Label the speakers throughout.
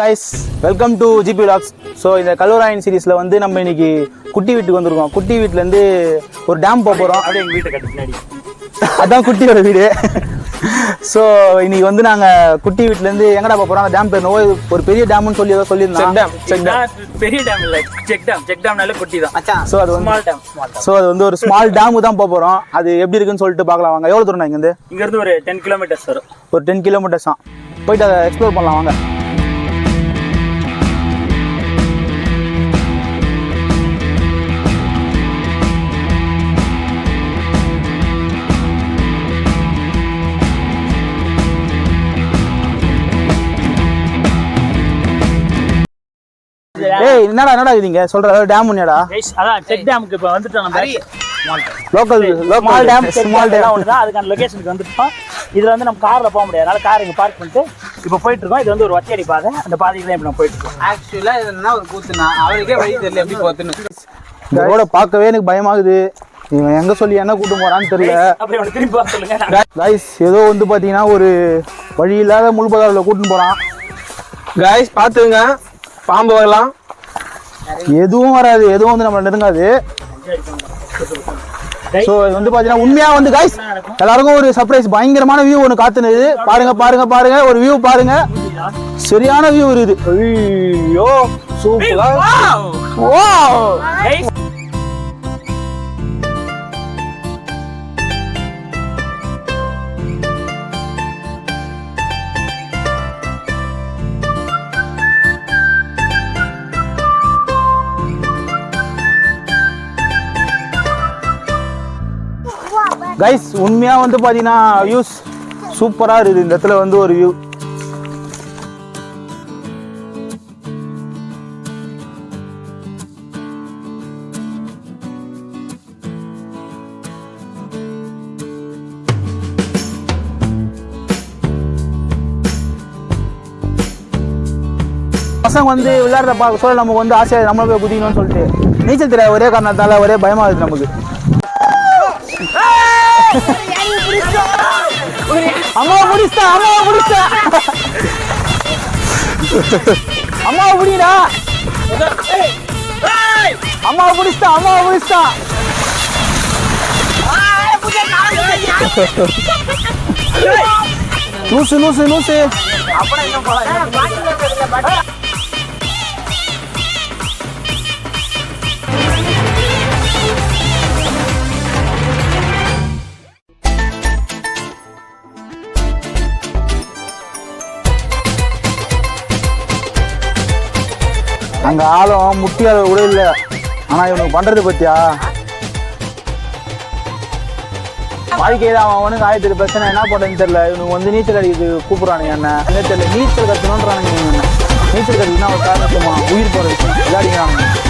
Speaker 1: Guys welcome to GB vlogs so இந்த கல்லூராயன் சீரிஸில் வந்து நம்ம இன்னைக்கு குட்டி வீட்டுக்கு வந்திருக்கோம். குட்டி வீட்டிலேருந்து ஒரு டேம் போக போகிறோம்
Speaker 2: அப்படியே எங்க வீட்டை கட்டு பின்னாடி.
Speaker 1: அதான் குட்டியோட வீடு. ஸோ இன்னைக்கு வந்து நாங்கள் குட்டி வீட்டிலேருந்து எங்கடா போக போகிறோம் அந்த டேம் பேர் ஒரு பெரிய டேம்னு சொல்லி ஏதோ சொல்லியிருந்தோம் டேம்
Speaker 2: இதுதான் பெரிய டேம் இல்ல செக் டேம் செக் டேம்னாலே குட்டி தான்.
Speaker 1: ஸோ அது
Speaker 2: ஸ்மால் டேம் டேம்
Speaker 1: ஸோ அது வந்து ஒரு ஸ்மால் டேமு தான் போக போகிறோம் அது எப்படி இருக்குன்னு சொல்லிட்டு பார்க்கலாம் வாங்க. எவ்வளோ தூரம் இங்கேருந்து?
Speaker 2: இங்க இருந்து ஒரு டென் கிலோமீட்டர்ஸ் வரும்.
Speaker 1: ஒரு டென் கிலோமீட்டர்ஸ் தான் போயிட்டு அதை எக்ஸ்ப்ளோர் பண்ணலாம் வாங்க. ஏய் என்னடா என்னடா இதுங்க சொல்ற டேம் என்னடா
Speaker 2: அதான் செக் டேமுக்கு இப்போ வந்துட்டோம் நம்ம.
Speaker 1: Local local dam small dam
Speaker 2: ஒன்று தான் அதுக்கான லொகேஷனுக்கு வந்துட்டோம். இதுல வந்து நம்ம கார்ல போக முடியாது. அதனால கார் இங்க பார்க் பண்ணிட்டு இப்போ போயிட்டு இருக்கோம். இது வந்து ஒரு ஒத்தையடி பாதை. அந்த பாதைக்கு தான் இப்போ நம்ம போயிட்டு இருக்கோம்.
Speaker 3: ஆக்சுவலா இது என்ன ஒரு கூத்துனா அவருக்கே வழி தெரியல எப்படி போத்துன்னு
Speaker 1: இந்த ரோட பார்க்கவே எனக்கு பயமாகுது. இவன் எங்க சொல்லி என்ன கூட்டு போறான்னு தெரியல. கைஸ் ஏதோ வந்து பாத்தீங்கன்னா ஒரு வழி இல்லாத முள்பதாரில் கூட்டின்னு போறான்.
Speaker 3: காய்ஸ் பாத்துங்க பாம்பு வரலாம்.
Speaker 1: எதுவும் வராது எதுவும் வந்து நம்ம நெருங்காது. ஸோ இது வந்து பாத்தீங்கன்னா உண்மையா வந்து கைஸ் எல்லாருக்கும் ஒரு சர்ப்ரைஸ் பயங்கரமான வியூ ஒன்று காத்துனுது பாருங்க பாருங்க பாருங்க ஒரு வியூ பாருங்க. சரியான வியூ இருக்குது. ஐயோ சூப்பரா ஓ கைஸ் உண்மையாக வந்து பார்த்தீங்கன்னா வியூஸ் சூப்பராக இருக்குது. இந்த இடத்துல வந்து ஒரு வியூ பசங்க வந்து விளையாடுற பார்க்க சொல்ல நமக்கு வந்து ஆசையாக நம்மள போய் குதிக்கணும்னு சொல்லிட்டு. நீச்சல் தெரியாது ஒரே காரணத்தால் ஒரே பயமாக இருக்குது நமக்கு. அம்மாவை முடிச்சா அம்மாவை முடிச்சா அம்மாவை முடிடா அம்மாவை முடிச்சா அம்மாவை முடிச்சா லூசு லூசு லூசு அப்புறம் அங்கே ஆளும் முட்டியாத கூட இல்லை. ஆனால் இவனுக்கு பண்ணுறது பற்றியா வாழ்க்கையில அவன் அவனுக்கு ஆயிரத்தி பிரச்சனை. என்ன பண்ணுறதுன்னு தெரியல. இவனுக்கு வந்து நீச்சல் அடிக்கிறது கூப்பிட்றானுங்க என்ன? என்ன தெரியல. நீச்சல் கத்தணுன்றானுங்க என்ன? நீச்சல் கத்துக்குன்னா ஒரு காரணத்துமா உயிர் போற விஷயம்.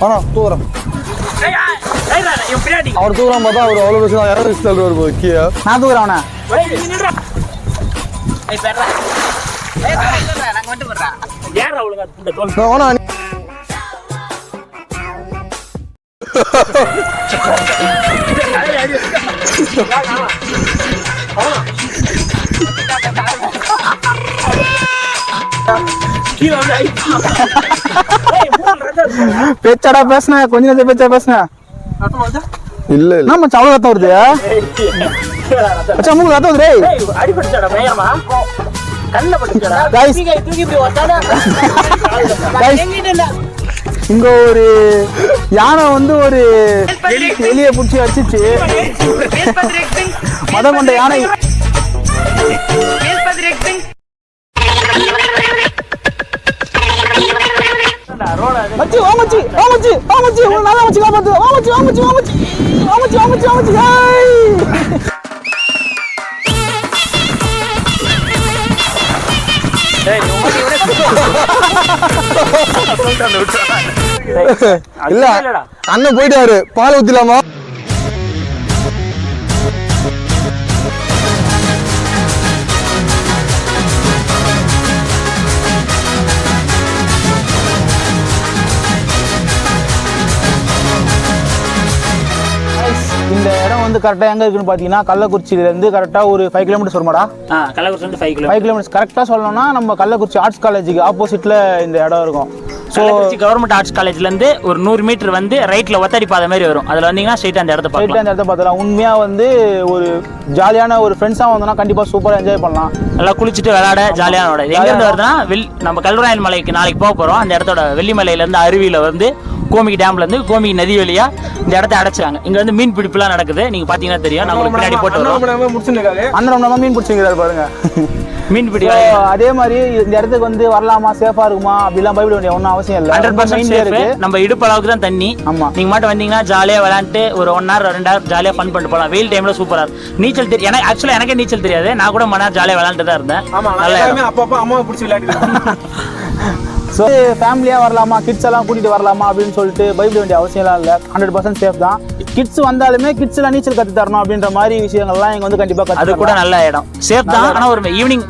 Speaker 1: ஆனா தூரம். அவர் தூரம் பார்த்தா அவர் அவ்வளவு பேச யாரும் தள்ளுவார் ஒரு முக்கிய நான் தூரம் அவனை. அவனா பேச்சாடா பேசுன கொஞ்ச நேரத்தை பேச்சா பேசுன
Speaker 3: இல்ல
Speaker 1: என்ன மச்சான் அவ்வளவு ரத்தம் வருது
Speaker 2: ஏய், கீழே ரத்தம்.
Speaker 1: வருது டேய்
Speaker 2: ஏய், அடிபட்டுச்சாடா பயங்கரமா கண்ணுல பட்டுச்சாடா
Speaker 1: Guys.
Speaker 2: தூக்கி இப்படி வந்தாடா
Speaker 1: Guys. இங்க ஒரு யானை வந்து ஒரு எலிய புடிச்சு அடிச்சிச்சு மதம் கொண்ட யானை மச்சி வா மச்சி வா மச்சி வா மச்சி உங்களை நல்லா மச்சி காப்பாத்து. வா மச்சி வா மச்சி வா மச்சி.
Speaker 2: டேய்,
Speaker 1: இல்ல. அண்ணன் போயிட்டாரு. பால் ஊத்திலாமா வந்து கரெக்டாக எங்கே இருக்குன்னு பார்த்தீங்கன்னா கள்ளக்குறிச்சியிலேருந்து கரெக்டாக ஒரு five kilometres வருமாடா.
Speaker 2: Kallakurichi five kilo
Speaker 1: five kilometres கரெக்டாக சொல்லணும்னா நம்ம கள்ளக்குறிச்சி ஆர்ட்ஸ் காலேஜுக்கு ஆப்போசிட்டில் இந்த இடம் இருக்கும். ஸோ
Speaker 2: கள்ளக்குறிச்சி கவர்மெண்ட் ஆர்ட்ஸ் காலேஜ்ல இருந்து ஒரு நூறு மீட்டர் வந்து ரைட்ல ஒத்தடி பாதை மாதிரி வரும் அதுல வந்தீங்கன்னா ஸ்ட்ரைட் அந்த இடத்த பார்க்கலாம்
Speaker 1: அந்த இடத்த பார்த்தலாம் உண்மையாக வந்து ஒரு ஜாலியான ஒரு ஃப்ரெண்ட்ஸாக வந்தோம்னா கண்டிப்பாக சூப்பராக என்ஜாய் பண்ணலாம்
Speaker 2: நல்லா குளிச்சுட்டு விளையாட ஜாலியான விட எங்க இருந்து வருதுன்னா வெள் நம்ம கல்வராயன் மலைக்கு நாளைக்கு போக போறோம் அந்த இடத்தோட வெள்ளிமலையில இருந்து அருவியில வந்து கோமிகி டேம்ல இருந்து கோமிகி நதி வழியா இந்த இடத்த அடைச்சாங்க இங்க வந்து மீன் பிடிப்புலாம் நடக்குது நீங்க பாத்தீங்கன்னா தெரியும் நான் உங்களுக்கு பின்னாடி போட்டு வரோம்
Speaker 1: அண்ணன் மீன் பிடிச்சிக்கிறாரு பாருங்க
Speaker 2: மீன் பிடி
Speaker 1: அதே மாதிரி இந்த இடத்துக்கு வந்து வரலாமா சேஃபா இருக்குமா அப்படிலாம் பயப்பட வேண்டிய ஒன்றும் அவசியம் இல்லை.
Speaker 2: ஹண்ட்ரட் பர்சன்ட்
Speaker 1: இருக்கு.
Speaker 2: நம்ம இடுப்பு அளவுக்கு தான் தண்ணி.
Speaker 1: ஆமா.
Speaker 2: நீங்க மட்டும் வந்தீங்கன்னா ஜாலியா விளையாண்டு ஒரு ஒன் ஹவர் ரெண்டு ஹவர் ஜாலியா ஃபன் பண்ணிட்டு போகலாம் வெயில் டைம்ல சூப்பரா இருக்கும். நீச்சல் தெரியும் எனக்கு ஆக்சுவலா எனக்கே நீச்சல் தெரியாது. நான் கூட மணி நேரம் ஜாலியா விளையாண்டு தான் இருந்தேன்.
Speaker 3: ஆமா
Speaker 2: நல்ல
Speaker 3: அப்பப்போ அம்மாவை பிடிச்சி விளையாட்டு
Speaker 1: ஸோ ஃபேமிலியாக வரலாமா? கிட்ஸ் எல்லாம் கூட்டிட்டு வரலாமா? அப்படின்னு சொல்லிட்டு பயப்பட வேண்டிய அவசியம்லாம் இல்லை. ஹண்ட்ரட் பர்சன்ட் சேஃப் தான். கிட்ஸ் வந்தாலுமே கிட்ஸ் எல்லாம் நீச்சல் கத்து தரணும் அப்படின்ற மாதிரி விஷயங்கள்லாம் இங்க வந்து கண்டிப்பா
Speaker 2: அது கூட நல்ல இடம். சேஃப் தான். ஆனா ஒரு ஈவினிங்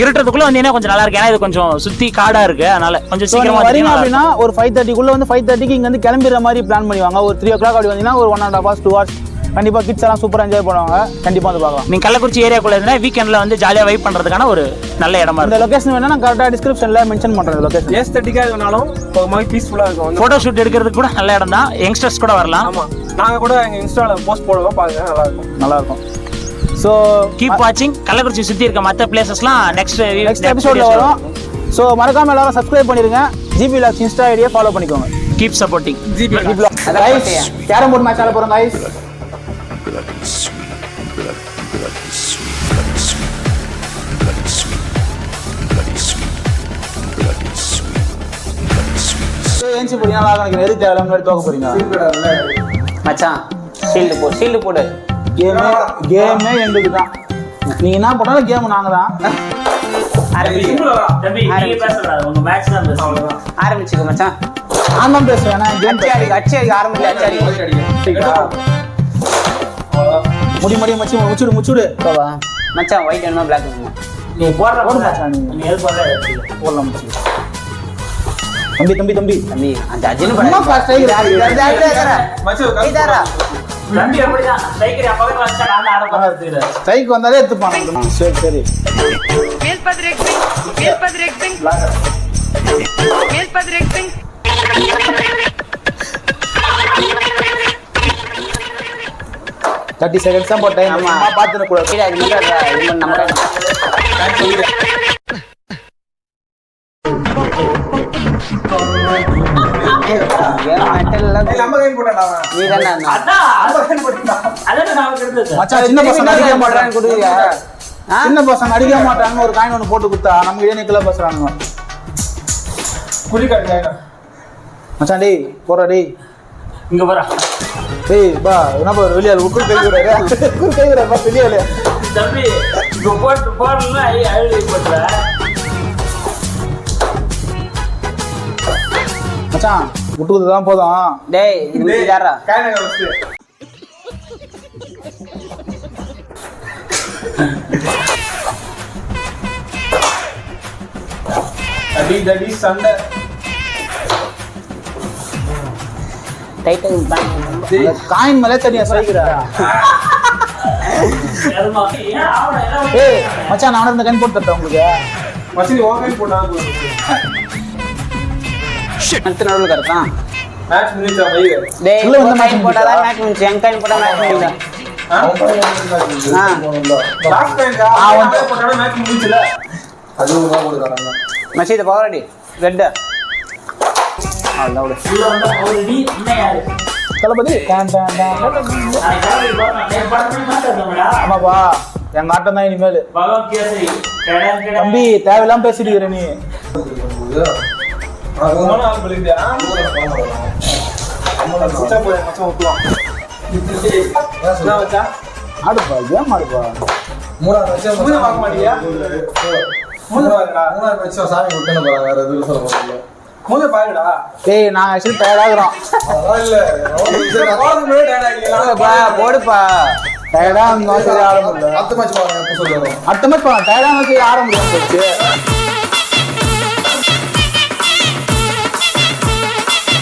Speaker 2: இருட்டுறதுக்குள்ள வந்தீங்கன்னா கொஞ்சம் நல்லா இருக்கு. ஏன்னா இது கொஞ்சம் சுத்தி காடா இருக்கு. அதனால கொஞ்சம் சீக்கிரமா
Speaker 1: வரீங்க அப்படின்னா ஒரு ஃபைவ் தேர்ட்டிக்குள்ள வந்து ஃபைவ் தேர்ட்டிக்கு இங்க வந்து கிளம்பிடுற மாதிரி பிளான் பண்ணுவாங்க. ஒரு த்ரீ ஓ கிளாக் அப்படி வந்தீங்கன்னா ஒரு one and half hours two hours கண்டிப்பா கிட்ஸ் எல்லாம் சூப்பரா என்ஜாய் பண்ணுவாங்க. கண்டிப்பா வந்து பார்க்கலாம்.
Speaker 2: நீங்க கள்ளக்குறிச்சி ஏரியாக்குள்ள இருந்தா வீக்கெண்ட்ல வந்து ஜாலியா வைப் பண்றதுக்கான ஒரு நல்ல இடமா
Speaker 1: இந்த
Speaker 2: இருக்கு
Speaker 1: லொகேஷன் வேணா நான் கரெக்டாக டிஸ்கிரிப்ஷனில் மென்ஷன் பண்ணுறேன் இந்த லொகேஷன்
Speaker 3: ஏஸ் தட்டிக்கா வேணாலும் ஒரு மாதிரி பீஸ்ஃபுல்லாக இருக்கும். வந்து
Speaker 2: போட்டோ ஷூட் எடுக்கிறதுக்கு கூட நல்ல இடம் தான். யங்ஸ்டர்ஸ் கூட வரலாம்.
Speaker 3: ஆமா. நாங்க கூட எங்க இன்ஸ்டால போஸ்ட் போடுவோம். பாருங்க நல்லா இருக்கும்.
Speaker 1: நல்லா இருக்கும். ஸோ
Speaker 2: கீப் வாட்சிங் கள்ளக்குறிச்சி சுத்தி இருக்க மத்த பிளேசஸ்லாம் நெக்ஸ்ட்
Speaker 1: நெக்ஸ்ட் எபிசோட்ல வரும். ஸோ மறக்காம எல்லாரும் சப்ஸ்கிரைப் பண்ணிருங்க. ஜிபி லாக்ஸ் இன்ஸ்டா ஐடியை ஃபாலோ பண்ணிக்கோங்க.
Speaker 2: Keep supporting
Speaker 3: GB
Speaker 1: guys carrom board match ஆட போறோம் கைஸ் போறீங்க நல்லா எனக்கு எது தேவை முன்னாடி தோக்க போறீங்க
Speaker 4: மச்சான் ஷீல்டு போ ஷீல்டு போடு
Speaker 1: கேமே கேமே எங்களுக்கு தான் நீங்க என்ன போட்டாலும் கேம் நாங்க தான்
Speaker 4: ஆரம்பிச்சுக்க மச்சான்.
Speaker 1: நான் தான் பேசுவேன் முடி முடி மச்சி முச்சுடு முச்சுடு.
Speaker 4: போவா. மச்சான் ஒயிட் வேணுமா பிளாக் வேணுமா?
Speaker 2: நீ போடுற
Speaker 1: போடு மச்சான் நீ.
Speaker 2: எது போடுற
Speaker 1: போடலாம் மச்சி தம்பி தம்பி தம்பி.
Speaker 4: தம்பி அந்த அஜினு
Speaker 1: அம்மா fast ஆகி
Speaker 2: தம்பி எப்படிதான் ஸ்ட்ரைக்கர் பக்கத்துல வச்சா நான் ஆட போறது
Speaker 1: ஸ்ட்ரைக் வந்தாலே எடுத்துப்பாங்க சரி சரி.
Speaker 5: Mil Patrick Singh, Mil Patrick Singh,
Speaker 1: thirty seconds தான் போட்டேன். அம்மா பார்த்துட கூடாது
Speaker 4: அது மட்டும் நம்ம
Speaker 1: சின்ன பசங்க அடிக்க மாட்டாங்க.
Speaker 4: கொடுக்குறியா?
Speaker 1: சின்ன பசங்க அடிக்க மாட்டாங்க ஒரு காயின் ஒன்று போட்டு கொடுத்தா நமக்கு இதே நிக்கல பேசுறாங்க மச்சான் டேய் போறா டேய்.
Speaker 2: இங்க போறா.
Speaker 1: டேய் பா என்ன பா வெளியால் உக்குள் கை விடுறாரு. உக்குள் கை விடுறாரு பா வெளியால்
Speaker 2: தம்பி போட்டு போடலாம் அழுகி போட்டுற.
Speaker 1: மச்சான் தான் போதும்.
Speaker 4: டேய் இது முடிச்சாரா
Speaker 3: அடி தடி சண்டை.
Speaker 4: டைட்டன் பேங்க்
Speaker 1: காயின் மேலே தனியா சைக்கிற ஏய் மச்சான் நான் இந்த கண் போட்டு தரேன் உங்களுக்கு?
Speaker 3: மச்சினி ஓகே போட்டாங்க
Speaker 4: அடுத்த நடுவில் கரெக்டான்
Speaker 3: மேட்ச் முடிஞ்சா வைங்க
Speaker 4: டேய்
Speaker 1: உள்ள வந்து
Speaker 4: கைன் போட்டாதான் மேட்ச் முடிச்சு என் கைன் போட்டா மேட்ச் ஆ?
Speaker 3: லாஸ்ட் டைம்
Speaker 1: ஆ, வந்து.
Speaker 3: போட்டாலும் மேட்ச் முடிஞ்சுல
Speaker 4: மசீத பவரடி ரெட் அவ்வளோ
Speaker 1: தளபதி டான் டான் டான் ஆமாப்பா எங்க ஆட்டம் தான் இனிமேல். தம்பி தேவையில்லாம பேசிட்டு இருக்கிற நீ. ஆடுப்பா கேம் ஆடுப்பா
Speaker 3: மூணாவது பாருடா
Speaker 6: மூணாவது மேட்ச் சாமி வேற எதுவும் சொல்ல போறதில்ல
Speaker 3: பாருடா
Speaker 1: டேய் நான் ஆக்சுவலி
Speaker 6: இல்ல
Speaker 3: டயர்ட் ஆகிக்கலாம்
Speaker 4: போடுப்பா.
Speaker 1: டயர்டா இருந்தாலும் சரி முடியல
Speaker 6: அடுத்த மேட்ச் பாருங்க
Speaker 1: அடுத்த மேட்ச் டயர்டா இருந்தாலும் சரி முடியும்